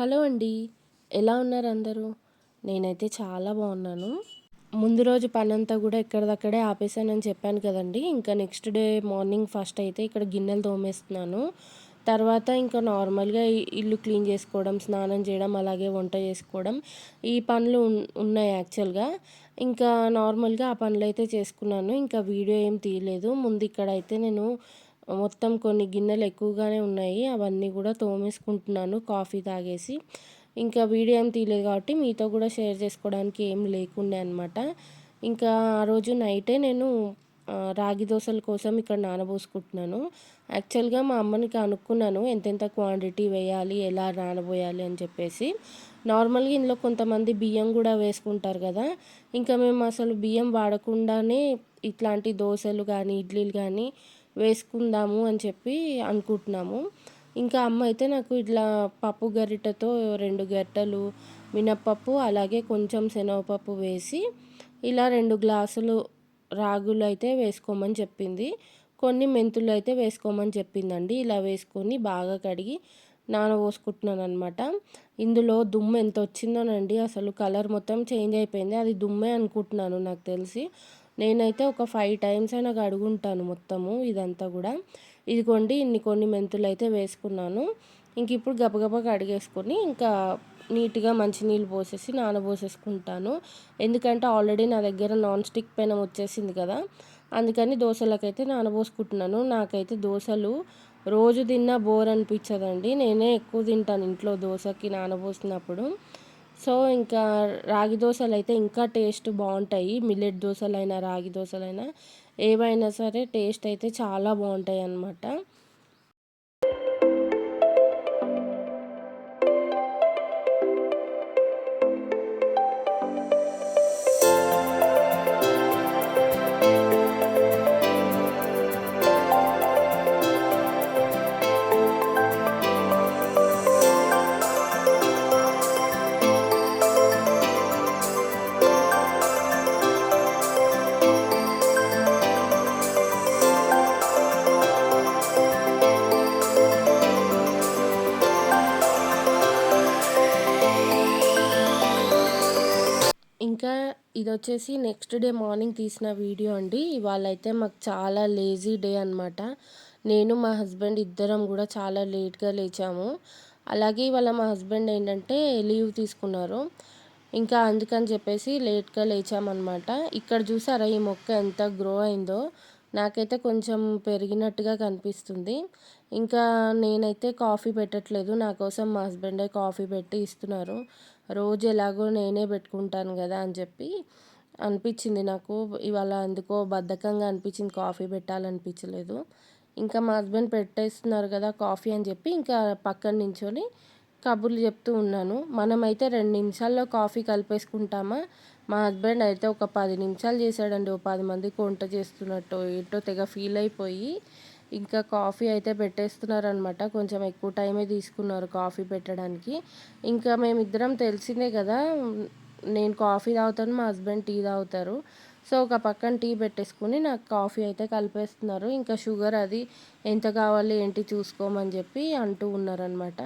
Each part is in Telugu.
హలో అండి. ఎలా ఉన్నారు అందరూ? నేనైతే చాలా బాగున్నాను. ముందు రోజు పని అంతా కూడా ఎక్కడిదక్కడే ఆపేసానని చెప్పాను కదండి. ఇంకా నెక్స్ట్ డే మార్నింగ్ ఫస్ట్ అయితే ఇక్కడ గిన్నెలు తోమేస్తున్నాను. తర్వాత ఇంకా నార్మల్గా ఇల్లు క్లీన్ చేసుకోవడం స్నానం చేయడం అలాగే వంట చేసుకోవడం ఈ పనులు ఉన్నాయి యాక్చువల్గా. ఇంకా నార్మల్గా ఆ పనులు అయితే చేసుకున్నాను. ఇంకా వీడియో ఏం తీయలేదు. ముందు ఇక్కడ అయితే నేను మొత్తం కొన్ని గిన్నెలు ఎక్కువగానే ఉన్నాయి. అవన్నీ కూడా తోమేసుకుంటున్నాను. కాఫీ తాగేసి. ఇంకా వీడియో ఏం తీయలేదు కాబట్టి మీతో కూడా షేర్ చేసుకోవడానికి ఏం లేకుండే అనమాట ఇంకా ఆ రోజు నైటే నేను రాగి దోశల కోసం ఇక్కడ నానబోసుకుంటున్నాను. యాక్చువల్గా మా అమ్మని కనుక్కున్నాను. ఎంతెంత క్వాంటిటీ వేయాలి ఎలా నానబోయాలి అని చెప్పేసి. నార్మల్గా ఇందులో కొంతమంది బియ్యం కూడా వేసుకుంటారు కదా. ఇంకా మేము అసలు బియ్యం వాడకుండానే ఇట్లాంటి దోశలు కానీ ఇడ్లీలు కానీ వేసుకుందాము అని చెప్పి అనుకుంటున్నాము. ఇంకా అమ్మ అయితే నాకు ఇట్లా పప్పు గరిటతో రెండు గరిటలు మినప్పప్పు అలాగే కొంచెం శనగపప్పు వేసి ఇలా రెండు గ్లాసులు రాగులు అయితే వేసుకోమని చెప్పింది. కొన్ని మెంతులు అయితే వేసుకోమని చెప్పిందండి. ఇలా వేసుకొని బాగా కడిగి నానబోసుకుంటున్నాను అనమాట ఇందులో దుమ్ము ఎంత వచ్చిందోనండి అసలు కలర్ మొత్తం చేంజ్ అయిపోయింది. అది దుమ్మే అనుకుంటున్నాను నాకు తెలిసి. నేనైతే ఒక ఫైవ్ టైమ్స్ అయినా కడుగుంటాను మొత్తము ఇదంతా కూడా. ఇదిగోండి ఇన్ని కొన్ని మెంతులు అయితే వేసుకున్నాను. ఇంక ఇప్పుడు గబగబా కడిగేసుకొని ఇంకా నీట్గా మంచినీళ్ళు పోసేసి నానబోసేసుకుంటాను. ఎందుకంటే ఆల్రెడీ నా దగ్గర నాన్ స్టిక్ పెనం వచ్చేసింది కదా అందుకని దోశలకైతే నానబోసుకుంటున్నాను. నాకైతే దోశలు రోజు తిన్నా బోర్ అనిపించదండి. నేనే ఎక్కువ తింటాను ఇంట్లో దోశకి నానబోసినప్పుడు. సో ఇంకా రాగి దోశలు అయితే ఇంకా టేస్ట్ బాగుంటాయి. మిల్లెట్ దోశలైనా రాగి దోశలైనా ఏవైనా సరే టేస్ట్ అయితే చాలా బాగుంటాయి అన్నమాట ఇది వచ్చేసి నెక్స్ట్ డే మార్నింగ్ తీసిన వీడియో అండి. ఇవాళ అయితే మాకు చాలా లేజీ డే అనమాట నేను మా హస్బెండ్ ఇద్దరం కూడా చాలా లేట్గా లేచాము. అలాగే ఇవాళ మా హస్బెండ్ ఏంటంటే లీవ్ తీసుకున్నారు. ఇంకా అందుకని చెప్పేసి లేట్గా లేచామన్నమాట. ఇక్కడ చూసారా ఈ మొక్క ఎంత గ్రో అయిందో? నాకైతే కొంచెం పెరిగినట్టుగా కనిపిస్తుంది. ఇంకా నేనైతే కాఫీ పెట్టట్లేదు. నా కోసం మా హస్బెండే కాఫీ పెట్టి ఇస్తున్నారు. రోజు ఎలాగో నేనే పెట్టుకుంటాను కదా అని చెప్పి అనిపించింది నాకు. ఇవాళ ఎందుకో బద్ధకంగా అనిపించింది కాఫీ పెట్టాలనిపించలేదు. ఇంకా మా హస్బెండ్ పెట్టేస్తున్నారు కదా కాఫీ అని చెప్పి ఇంకా పక్కన నించొని కబుర్లు చెప్తూ ఉన్నాను. మనమైతే రెండు నిమిషాల్లో కాఫీ కలిపేసుకుంటామా? మా హస్బెండ్ అయితే ఒక పది నిమిషాలు చేశాడండి. ఓ పది మందికి వంట చేస్తున్నట్టు ఏంటో తెగ ఫీల్ అయిపోయి ఇంకా కాఫీ అయితే పెట్టేస్తున్నారనమాట కొంచెం ఎక్కువ టైమే తీసుకున్నారు కాఫీ పెట్టడానికి. ఇంకా మేమిద్దరం తెలిసిందే కదా నేను కాఫీ తాగుతాను మా హస్బెండ్ టీ తాగుతారు. సో ఒక పక్కన టీ పెట్టేసుకుని నాకు కాఫీ అయితే కలిపేస్తున్నారు. ఇంకా షుగర్ అది ఎంత కావాలి ఏంటి చూసుకోమని చెప్పి అంటూ ఉన్నారనమాట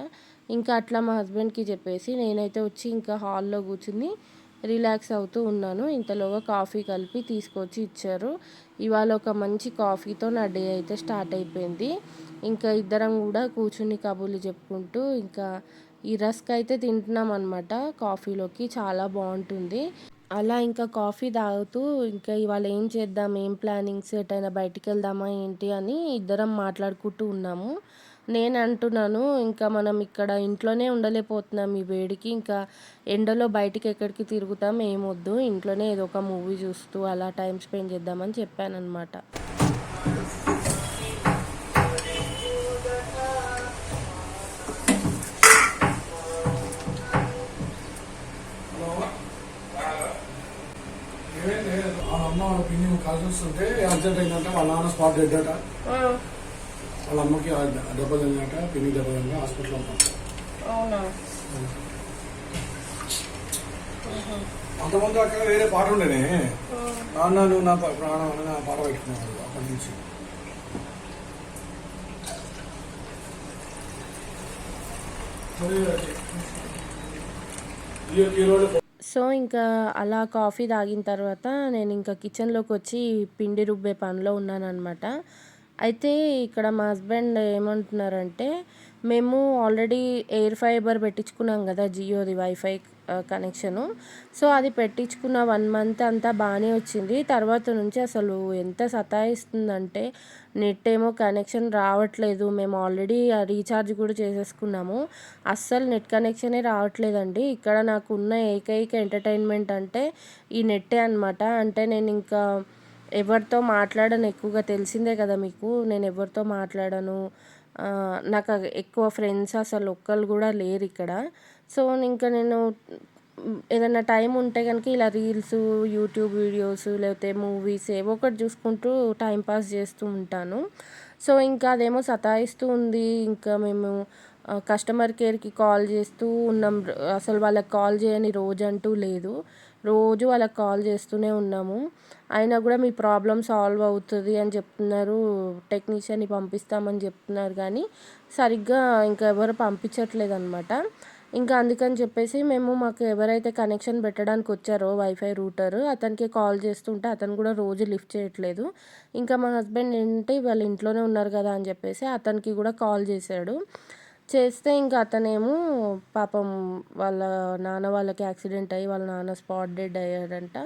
ఇంకా అట్లా మా హస్బెండ్కి చెప్పేసి నేనైతే వచ్చి ఇంకా హాల్లో కూర్చుని రిలాక్స్ అవుతూ ఉన్నాను. ఇంతలోగా కాఫీ కలిపి తీసుకొచ్చి ఇచ్చారు. ఇవాళ ఒక మంచి కాఫీతో నా డే అయితే స్టార్ట్ అయిపోయింది. ఇంకా ఇద్దరం కూడా కూర్చుని కబుర్లు చెప్పుకుంటూ ఇంకా ఈ రస్క్ అయితే తింటున్నాం అనమాట కాఫీలోకి. చాలా బాగుంటుంది. అలా ఇంకా కాఫీ తాగుతూ ఇంకా ఇవాళ ఏం చేద్దాం ఏం ప్లానింగ్స్ ఎటైనా బయటికి వెళ్దామా ఏంటి అని ఇద్దరం మాట్లాడుకుంటూ ఉన్నాము. నేను అంటున్నాను ఇంకా మనం ఇక్కడ ఇంట్లోనే ఉండలేకపోతున్నాం. ఈ వేడికి ఇంకా ఎండలో బయటికి ఎక్కడికి తిరుగుతాం ఏమొద్దు. ఇంట్లోనే ఏదో ఒక మూవీ చూస్తూ అలా టైం స్పెండ్ చేద్దామని చెప్పాను అనమాట అమ్మ పిన్ని కలిసి వస్తుంటే యాక్సిడెంట్ అయిందంట. వాళ్ళ నాన్న స్పాట్ డెడ్ వాళ్ళ అమ్మకి దెబ్బ తగిలినట పిన్ని దెబ్బ అంతమంది అక్కడ వేరే పాట ఉండేనే. నాన్న నువ్వు నా ప్రాణం అని నా పాట అప్పటి నుంచి. ఈ రోజు సో ఇంకా అలా కాఫీ తాగిన తర్వాత నేను ఇంకా కిచెన్లోకి వచ్చి పిండి రుబ్బే పనిలో ఉన్నానన్నమాట. అయితే ఇక్కడ మా హస్బెండ్ ఏమంటున్నారంటే మేము ఆల్రెడీ ఎయిర్ ఫైబర్ పెట్టించుకున్నాం కదా జియోది వైఫై కనెక్షను. సో అది పెట్టించుకున్న వన్ మంత్ అంతా బాగానే వచ్చింది. తర్వాత నుంచి అసలు ఎంత సతాయిస్తుందంటే నెట్ ఏమో కనెక్షన్ రావట్లేదు. మేము ఆల్రెడీ రీఛార్జ్ కూడా చేసేసుకున్నాము. అస్సలు నెట్ కనెక్షనే రావట్లేదండి. ఇక్కడ నాకు ఉన్న ఏకైక ఎంటర్టైన్మెంట్ అంటే ఈ నెట్టే అనమాట అంటే నేను ఇంకా ఎవరితో మాట్లాడను ఎక్కువగా తెలిసిందే కదా మీకు. నేను ఎవరితో మాట్లాడను. నాకు ఎక్కువ ఫ్రెండ్స్ అసలు ఒక్కళ్ళు కూడా లేరు ఇక్కడ. సో ఇంకా నేను ఏదైనా టైం ఉంటే కనుక ఇలా రీల్స్ యూట్యూబ్ వీడియోస్ లేకపోతే మూవీస్ ఏవో ఒకటి చూసుకుంటూ టైం పాస్ చేస్తూ ఉంటాను. సో ఇంకా అదేమో సతాయిస్తూ ఉంది. ఇంకా మేము కస్టమర్ కేర్కి కాల్ చేస్తూ ఉన్నాం. అసలు వాళ్ళకి కాల్ చేయని రోజు అంటూ లేదు. రోజు వాళ్ళకి కాల్ చేస్తూనే ఉన్నాము. అయినా కూడా మీ ప్రాబ్లం సాల్వ్ అవుతుంది అని చెప్తున్నారు. టెక్నీషియన్ని పంపిస్తామని చెప్తున్నారు కానీ సరిగ్గా ఇంకా ఎవరు పంపించట్లేదు అనమాట ఇంకా అందుకని చెప్పేసి మేము మాకు ఎవరైతే కనెక్షన్ పెట్టడానికి వచ్చారో వైఫై రూటర్ అతనికి కాల్ చేస్తుంటే అతను కూడా రోజు లిఫ్ట్ చేయట్లేదు. ఇంకా మా హస్బెండ్ ఏంటి వాళ్ళ ఇంట్లోనే ఉన్నారు కదా అని చెప్పేసి అతనికి కూడా కాల్ చేశాడు. చేస్తే ఇంకా అతనేమో పాపం వాళ్ళ నాన్న వాళ్ళకి యాక్సిడెంట్ అయ్యి వాళ్ళ నాన్న స్పాట్ డెడ్ అయ్యాడంట.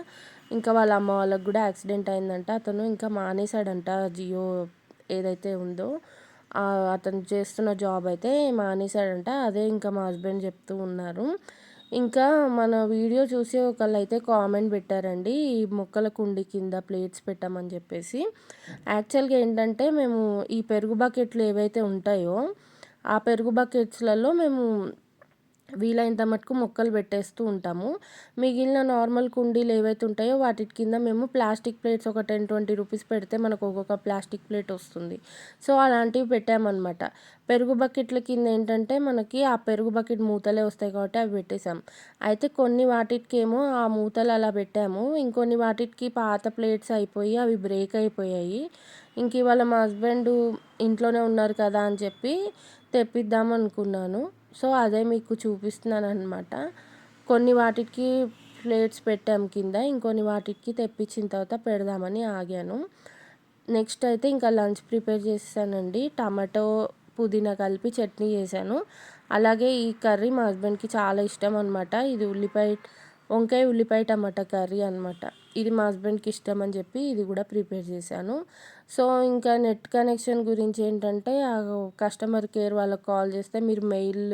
ఇంకా వాళ్ళ అమ్మ వాళ్ళకి కూడా యాక్సిడెంట్ అయిందంట. అతను ఇంకా మానేశాడంట జియో ఏదైతే ఉందో. అతను చేస్తున్న జాబ్ అయితే మానేశాడంట. అదే ఇంకా మా హస్బెండ్ చెప్తూ ఉన్నారు. ఇంకా మన వీడియో చూసి ఒకళ్ళు అయితే కామెంట్ పెట్టారండి. ఈ మొక్కల కుండి కింద ప్లేట్స్ పెట్టామని చెప్పేసి. యాక్చువల్గా ఏంటంటే మేము ఈ పెరుగు బకెట్లు ఏవైతే ఉంటాయో ఆ పెరుగు బకెట్స్లలో మేము వీలైనంత మటుకు మొక్కలు పెట్టేస్తూ ఉంటాము. మిగిలిన నార్మల్ కుండీలు ఏవైతే ఉంటాయో వాటి కింద మేము ప్లాస్టిక్ ప్లేట్స్ ఒక టెన్ ట్వంటీ రూపీస్ పెడితే మనకు ఒక్కొక్క ప్లాస్టిక్ ప్లేట్ వస్తుంది. సో అలాంటివి పెట్టామన్నమాట. పెరుగు బకెట్ల కింద ఏంటంటే మనకి ఆ పెరుగు బకెట్ మూతలే వస్తాయి కాబట్టి అవి పెట్టేసాం అయితే కొన్ని వాటికేమో ఆ మూతలు అలా పెట్టాము. ఇంకొన్ని వాటికి పాత ప్లేట్స్ అయిపోయి అవి బ్రేక్ అయిపోయాయి. ఇంక ఇవాళ మా హస్బెండ్ ఇంట్లోనే ఉన్నారు కదా అని చెప్పి తెప్పిద్దాం అనుకున్నాను సో అదే మీకు చూపిస్తున్నాను అనమాట కొన్ని వాటికి ప్లేట్స్ పెట్టాం కింద ఇంకొన్ని వాటికి తెప్పించిన తర్వాత పెడదామని ఆగాను. నెక్స్ట్ అయితే ఇంకా లంచ్ ప్రిపేర్ చేసానండి టమాటో పుదీనా కలిపి చట్నీ చేశాను. అలాగే ఈ కర్రీ మా హస్బెండ్కి చాలా ఇష్టం అనమాట ఇది ఉల్లిపాయ వంకాయ ఉల్లిపాయ టమాటా కర్రీ అనమాట ఇది మా హస్బెండ్కి ఇష్టం అని చెప్పి ఇది కూడా ప్రిపేర్ చేశాను. సో ఇంకా నెట్ కనెక్షన్ గురించి ఏంటంటే ఆ కస్టమర్ కేర్ వాళ్ళకి కాల్ చేస్తే మీరు మెయిల్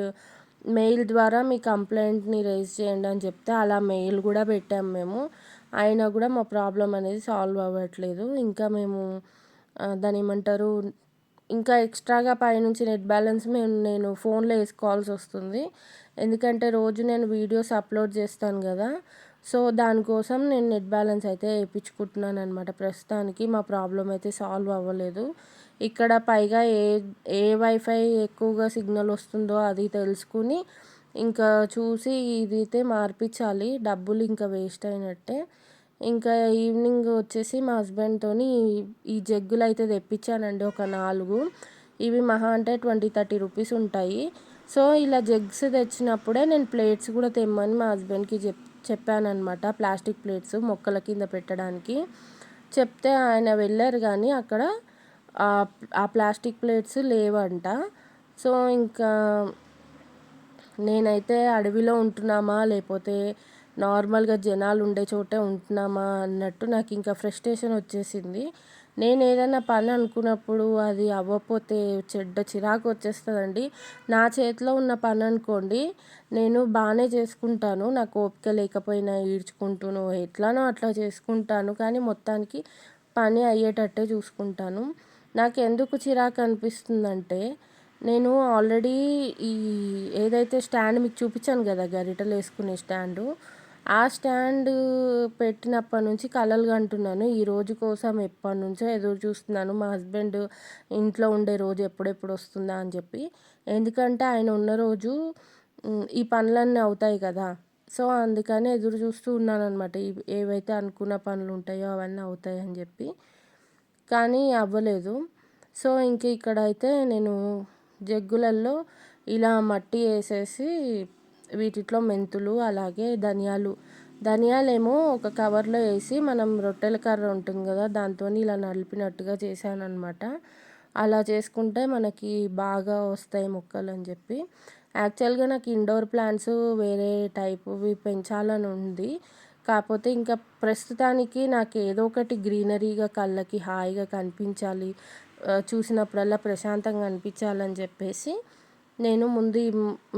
మెయిల్ ద్వారా మీ కంప్లైంట్ని రేజ్ చేయండి అని చెప్తే అలా మెయిల్ కూడా పెట్టాము మేము. అయినా కూడా మా ప్రాబ్లం అనేది సాల్వ్ అవ్వట్లేదు. ఇంకా మేము దాని ఏమంటారు ఇంకా ఎక్స్ట్రాగా పైనుంచి నెట్ బ్యాలెన్స్ మేము నేను ఫోన్లో వేసుకోవాల్సి వస్తుంది. ఎందుకంటే రోజు నేను వీడియోస్ అప్లోడ్ చేస్తాను కదా. సో దానికోసం నేను నెట్ బ్యాలెన్స్ అయితే వేయించుకుంటున్నాను అనమాట ప్రస్తుతానికి మా ప్రాబ్లం అయితే సాల్వ్ అవ్వలేదు. ఇక్కడ పైగా ఏ ఏ వైఫై ఎక్కువగా సిగ్నల్ వస్తుందో అది తెలుసుకుని ఇంకా చూసి ఇది అయితే మార్పించాలి డబ్బులు ఇంకా వేస్ట్ అయినట్టే. ఇంకా ఈవినింగ్ వచ్చేసి మా హస్బెండ్తో ఈ జగ్గులు అయితే తెప్పించానండి ఒక నాలుగు. ఇవి మహా అంటే ట్వంటీ థర్టీ రూపీస్ ఉంటాయి. సో ఇలా జగ్స్ తెచ్చినప్పుడే నేను ప్లేట్స్ కూడా తెమ్మని మా హస్బెండ్కి చెప్ చెప్పానమాట ప్లాస్టిక్ ప్లేట్స్ మొక్కల కింద పెట్టడానికి. చెప్తే ఆయన వెళ్ళారు కానీ అక్కడ ఆ ప్లాస్టిక్ ప్లేట్స్ లేవంట. సో ఇంకా నేనైతే అడవిలో ఉంటున్నామా లేకపోతే నార్మల్గా జనాలు ఉండే చోటే ఉంటున్నామా అన్నట్టు నాకు ఇంకా ఫ్రస్ట్రేషన్ వచ్చేసింది. నేను ఏదైనా పని అనుకున్నప్పుడు అది అవ్వకపోతే చెడ్డ చిరాకు వచ్చేస్తుందండి. నా చేతిలో ఉన్న పని అనుకోండి నేను బాగానే చేసుకుంటాను. నాకు ఓపిక లేకపోయినా ఈడ్చుకుంటూను ఎట్లానో అట్లా చేసుకుంటాను. కానీ మొత్తానికి పని అయ్యేటట్టే చూసుకుంటాను. నాకు ఎందుకు చిరాకు అనిపిస్తుందంటే నేను ఆల్రెడీ ఈ ఏదైతే స్టాండ్ మీకు చూపించాను కదా గరిటెలు వేసుకునే స్టాండు ఆ స్టాండ్ పెట్టినప్పటి నుంచి కలలు కంటున్నాను ఈ రోజు కోసం ఎప్పటి నుంచో ఎదురు చూస్తున్నాను. మా హస్బెండ్ ఇంట్లో ఉండే రోజు ఎప్పుడెప్పుడు వస్తుందా అని చెప్పి. ఎందుకంటే ఆయన ఉన్న రోజు ఈ పనులన్నీ అవుతాయి కదా. సో అందుకని ఎదురు చూస్తూ ఉన్నాను అనమాట ఏవైతే అనుకున్న పనులు ఉంటాయో అవన్నీ అవుతాయి అని చెప్పి. కానీ అవ్వలేదు. సో ఇంక ఇక్కడైతే నేను జగ్గులలో ఇలా మట్టి వేసేసి వీటిలో మెంతులు అలాగే ధనియాలు. ధనియాలేమో ఒక కవర్లో వేసి మనం రొట్టెల కర్ర ఉంటుంది కదా దాంతో ఇలా నలిపినట్టుగా చేశాను అనమాట అలా చేసుకుంటే మనకి బాగా వస్తాయి మొక్కలు అని చెప్పి. యాక్చువల్గా నాకు ఇండోర్ ప్లాంట్స్ వేరే టైప్వి పెంచాలని ఉంది. కాకపోతే ఇంకా ప్రస్తుతానికి నాకు ఏదో ఒకటి గ్రీనరీగా కళ్ళకి హాయిగా కనిపించాలి చూసినప్పుడల్లా ప్రశాంతంగా అనిపించాలని చెప్పేసి నేను ముందు ఈ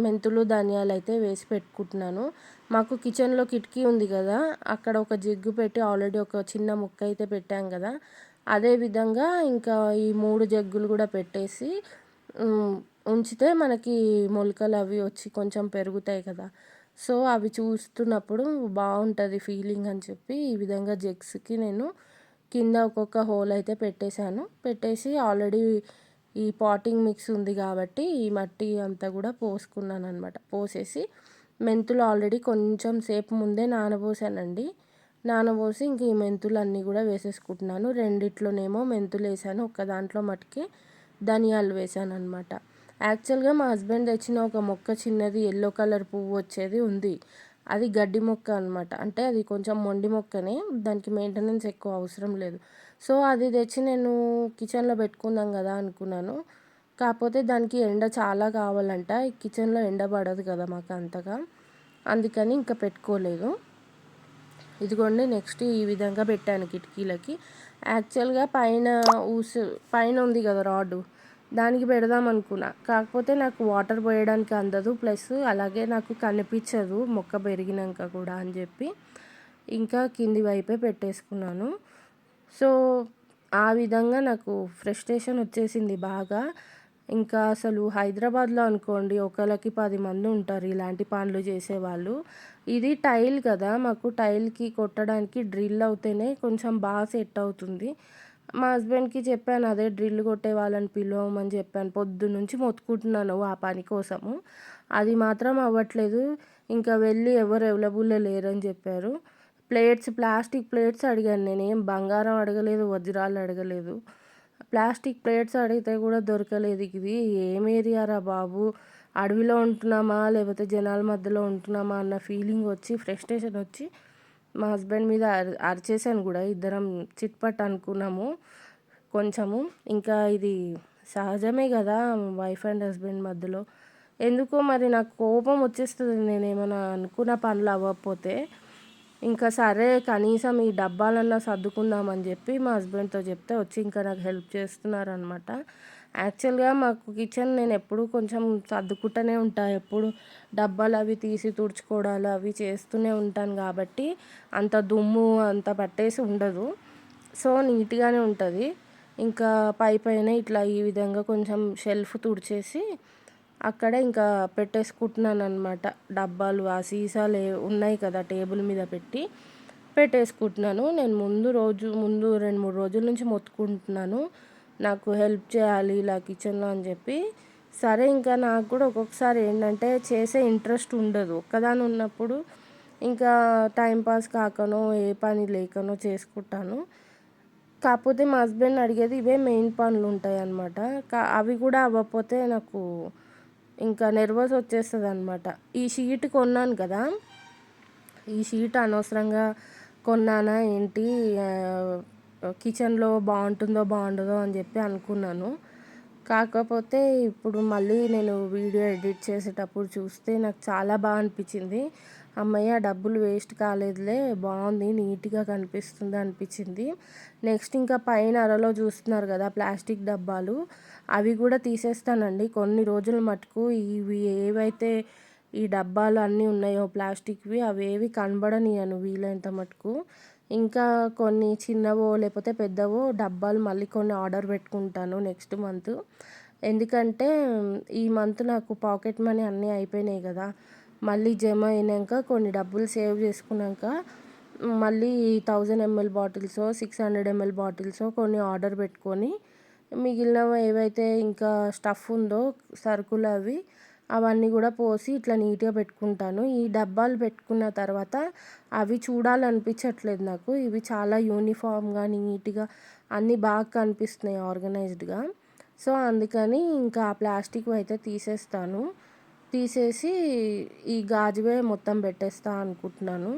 మెంతులు ధనియాలు అయితే వేసి పెట్టుకుంటున్నాను. మాకు కిచెన్లో కిటికీ ఉంది కదా అక్కడ ఒక జిగ్గు పెట్టి ఆల్రెడీ ఒక చిన్న ముక్క అయితే పెట్టాం కదా. అదే విధంగా ఇంకా ఈ మూడు జగ్గులు కూడా పెట్టేసి ఉంచితే మనకి మొలకలు అవి వచ్చి కొంచెం పెరుగుతాయి కదా. సో అవి చూస్తున్నప్పుడు బాగుంటుంది ఫీలింగ్ అని చెప్పి ఈ విధంగా జగ్స్కి నేను కింద ఒక్కొక్క హోల్ అయితే పెట్టేశాను. పెట్టేసి ఆల్రెడీ ఈ పాటింగ్ మిక్స్ ఉంది కాబట్టి ఈ మట్టి అంతా కూడా పోసుకున్నాను అనమాట పోసేసి మెంతులు ఆల్రెడీ కొంచెం సేపు ముందే నానబోసానండి. నానబోసి ఇంక ఈ మెంతులు అన్నీ కూడా వేసేసుకుంటున్నాను. రెండిట్లోనేమో మెంతులు వేసాను. ఒక దాంట్లో మట్టికి ధనియాలు వేసాను అనమాట యాక్చువల్గా మా హస్బెండ్ తెచ్చిన ఒక మొక్క చిన్నది ఎల్లో కలర్ పువ్వు వచ్చేది ఉంది. అది గడ్డి మొక్క అనమాట అంటే అది కొంచెం మొండి మొక్కనే. దానికి మెయింటెనెన్స్ ఎక్కువ అవసరం లేదు. సో అది తెచ్చి నేను కిచెన్లో పెట్టుకుందాం కదా అనుకున్నాను. కాకపోతే దానికి ఎండ చాలా కావాలంట. కిచెన్లో ఎండ పడదు కదా మాకు అంతగా. అందుకని ఇంకా పెట్టుకోలేదు. ఇదిగోండి నెక్స్ట్ ఈ విధంగా పెట్టాను కిటికీలకి. యాక్చువల్గా పైన ఊసు పైన ఉంది కదా రాడ్. దానికి పెడదాం అనుకున్నా. కాకపోతే నాకు వాటర్ పోయడానికి అందదు. ప్లస్ అలాగే నాకు కనిపించదు. మొక్క పెరిగినాక కూడా అని చెప్పి. ఇంకా కింది వైపే పెట్టేసుకున్నాను. సో ఆ విధంగా నాకు ఫ్రస్ట్రేషన్ వచ్చేసింది బాగా. ఇంకా అసలు హైదరాబాద్లో అనుకోండి ఒకళ్ళకి పది మంది ఉంటారు ఇలాంటి పనులు చేసేవాళ్ళు. ఇది టైల్ కదా మాకు టైల్కి కొట్టడానికి డ్రిల్ అవుతేనే కొంచెం బాగా సెట్ అవుతుంది. మా హస్బెండ్కి చెప్పాను అదే డ్రిల్ కొట్టే వాళ్ళని పిలవమని చెప్పాను పొద్దు నుంచి మొత్తుకుంటున్నాను ఆ పని కోసము. అది మాత్రం అవ్వట్లేదు ఇంకా వెళ్ళి ఎవరు అవైలబుల్లో లేరని చెప్పారు. ప్లేట్స్ ప్లాస్టిక్ ప్లేట్స్ అడిగాను నేను. ఏం బంగారం అడగలేదు వజ్రాలు అడగలేదు. ప్లాస్టిక్ ప్లేట్స్ అడిగితే కూడా దొరకలేదు. ఇది ఏం ఏరియారా బాబు? అడవిలో ఉంటున్నామా? లేకపోతే జనాల మధ్యలో ఉంటున్నామా? అన్న ఫీలింగ్ వచ్చి ఫ్రస్ట్రేషన్ వచ్చి మా హస్బెండ్ మీద అరి అరిచేసాను కూడా. ఇద్దరం చిట్పట్ అనుకున్నాము కొంచెము. ఇంకా ఇది సహజమే కదా వైఫ్ అండ్ హస్బెండ్ మధ్యలో. ఎందుకో మరి నాకు కోపం వచ్చేస్తుంది. నేను ఏమైనా అనుకున్న పనులు అవ్వకపోతే ఇంకా సరే కనీసం ఈ డబ్బాలన్నా సర్దుకుందామని చెప్పి మా హస్బెండ్తో చెప్తే వచ్చి ఇంకా నాకు హెల్ప్ చేస్తున్నారనమాట యాక్చువల్గా మాకు కిచెన్ నేను ఎప్పుడు కొంచెం సర్దుకుంటూనే ఉంటాను ఎప్పుడు డబ్బాలు అవి తీసి తుడుచుకోవడాలు అవి చేస్తూనే ఉంటాను కాబట్టి అంత దుమ్ము అంత పట్టేసి ఉండదు. సో నీట్గానే ఉంటుంది. ఇంకా పై పైన ఇట్లా ఈ విధంగా కొంచెం షెల్ఫ్ తుడిచేసి అక్కడ ఇంకా పెట్టేసుకుంటున్నాను అనమాట డబ్బాలు ఆ సీసాలు ఉన్నాయి కదా టేబుల్ మీద పెట్టి పెట్టేసుకుంటున్నాను. నేను ముందు రోజు ముందు రెండు మూడు రోజుల నుంచి మొత్తుకుంటున్నాను. నాకు హెల్ప్ చేయాలి ఇలా కిచెన్లో అని చెప్పి. సరే ఇంకా నాకు కూడా ఒక్కొక్కసారి ఏంటంటే చేసే ఇంట్రెస్ట్ ఉండదు. ఒక్కదాని ఉన్నప్పుడు ఇంకా టైంపాస్ కాకనో ఏ పని లేకనో చేసుకుంటాను. కాకపోతే మా హస్బెండ్ అడిగేది ఇవే మెయిన్ పనులు ఉంటాయి అన్నమాట కా అవి కూడా అవ్వకపోతే నాకు ఇంకా నెర్వస్ వచ్చేస్తుంది అనమాట ఈ షీట్ కొన్నాను కదా. ఈ షీట్ అనవసరంగా కొన్నానా ఏంటి? కిచెన్లో బాగుంటుందో బాగుండదో అని చెప్పి అనుకున్నాను. కాకపోతే ఇప్పుడు మళ్ళీ నేను వీడియో ఎడిట్ చేసేటప్పుడు చూస్తే నాకు చాలా బాగా అనిపించింది. అమ్మయ్య డబ్బులు వేస్ట్ కాలేదులే బాగుంది నీట్గా కనిపిస్తుంది అనిపించింది. నెక్స్ట్ ఇంకా పైన అరలో చూస్తున్నారు కదా ప్లాస్టిక్ డబ్బాలు. అవి కూడా తీసేస్తానండి. కొన్ని రోజుల మటుకు ఇవి ఏవైతే ఈ డబ్బాలు అన్నీ ఉన్నాయో ప్లాస్టిక్వి అవి ఏవి కనబడనియను వీలైనంత మటుకు. ఇంకా కొన్ని చిన్నవో లేకపోతే పెద్దవో డబ్బాలు మళ్ళీ కొన్ని ఆర్డర్ పెట్టుకుంటాను నెక్స్ట్ మంత్. ఎందుకంటే ఈ మంత్ నాకు పాకెట్ మనీ అన్నీ అయిపోయినాయి కదా. మళ్ళీ జమ అయినాక కొన్ని డబ్బులు సేవ్ చేసుకున్నాక మళ్ళీ thousand ML bottles six hundred ML bottles కొన్ని ఆర్డర్ పెట్టుకొని మిగిలినవి ఏవైతే ఇంకా స్టఫ్ ఉందో సరుకులు అవి అవన్నీ కూడా పోసి ఇట్లా నీట్గా పెట్టుకుంటాను. ఈ డబ్బాలు పెట్టుకున్న తర్వాత అవి చూడాలనిపించట్లేదు నాకు. ఇవి చాలా యూనిఫామ్గా నీట్గా అన్నీ బాగా కనిపిస్తున్నాయి ఆర్గనైజ్డ్గా. సో అందుకని ఇంకా ప్లాస్టిక్ అయితే తీసేస్తాను. తీసేసి ఈ గాజువే మొత్తం పెట్టేస్తా అనుకుంటున్నాను.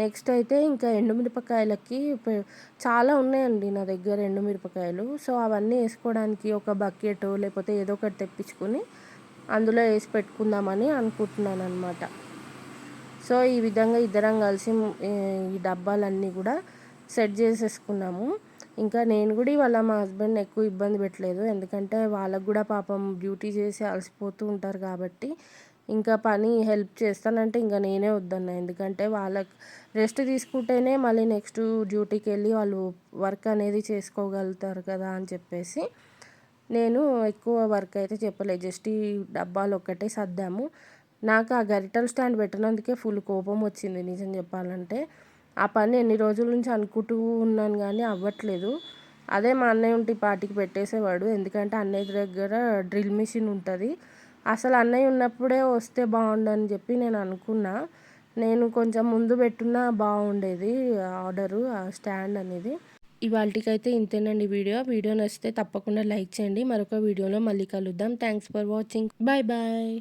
నెక్స్ట్ అయితే ఇంకా ఎండుమిరపకాయలకి చాలా ఉన్నాయండి నా దగ్గర ఎండుమిరపకాయలు. సో అవన్నీ వేసుకోవడానికి ఒక బకెట్ లేకపోతే ఏదో ఒకటి తెప్పించుకొని అందులో వేసి పెట్టుకుందామని అనుకుంటున్నాను అనమాట సో ఈ విధంగా ఇద్దరం కలిసి ఈ డబ్బాలన్నీ కూడా సెట్ చేసేసుకున్నాము. ఇంకా నేను కూడా ఇవాళ మా హస్బెండ్ ఎక్కువ ఇబ్బంది పెట్టలేదు. ఎందుకంటే వాళ్ళకు కూడా పాపం డ్యూటీ చేసి అలసిపోతూ ఉంటారు కాబట్టి ఇంకా పని హెల్ప్ చేస్తానంటే ఇంకా నేనే వద్దన్నా. ఎందుకంటే వాళ్ళకి రెస్ట్ తీసుకుంటేనే మళ్ళీ నెక్స్ట్ డ్యూటీకి వెళ్ళి వాళ్ళు వర్క్ అనేది చేసుకోగలుగుతారు కదా అని చెప్పేసి నేను ఎక్కువ వర్క్ అయితే చెప్పలేదు. జస్ట్ ఈ డబ్బాలు ఒక్కటే సర్దాము. నాకు ఆ గరిటెల స్టాండ్ పెట్టినందుకే ఫుల్ కోపం వచ్చింది నిజం చెప్పాలంటే. ఆ పని ఎన్ని రోజుల నుంచి అనుకుంటూ ఉన్నాను కానీ అవ్వట్లేదు. అదే మా అన్నయ్య ఉంటే ఈ పాటికి పెట్టేసేవాడు. ఎందుకంటే అన్నయ్య దగ్గర డ్రిల్ మిషన్ ఉంటుంది. అసలు అన్నయ్య ఉన్నప్పుడే వస్తే బాగుండని చెప్పి నేను అనుకున్నా. నేను కొంచెం ముందు పెట్టున్నా బాగుండేది ఆర్డరు ఆ స్టాండ్ అనేది. ఇవాళకైతే ఇంతేనండి వీడియో. వీడియో నచ్చితే తప్పకుండా లైక్ చేయండి. మరొక వీడియోలో మళ్ళీ కలుద్దాం. Thanks for watching. Bye bye.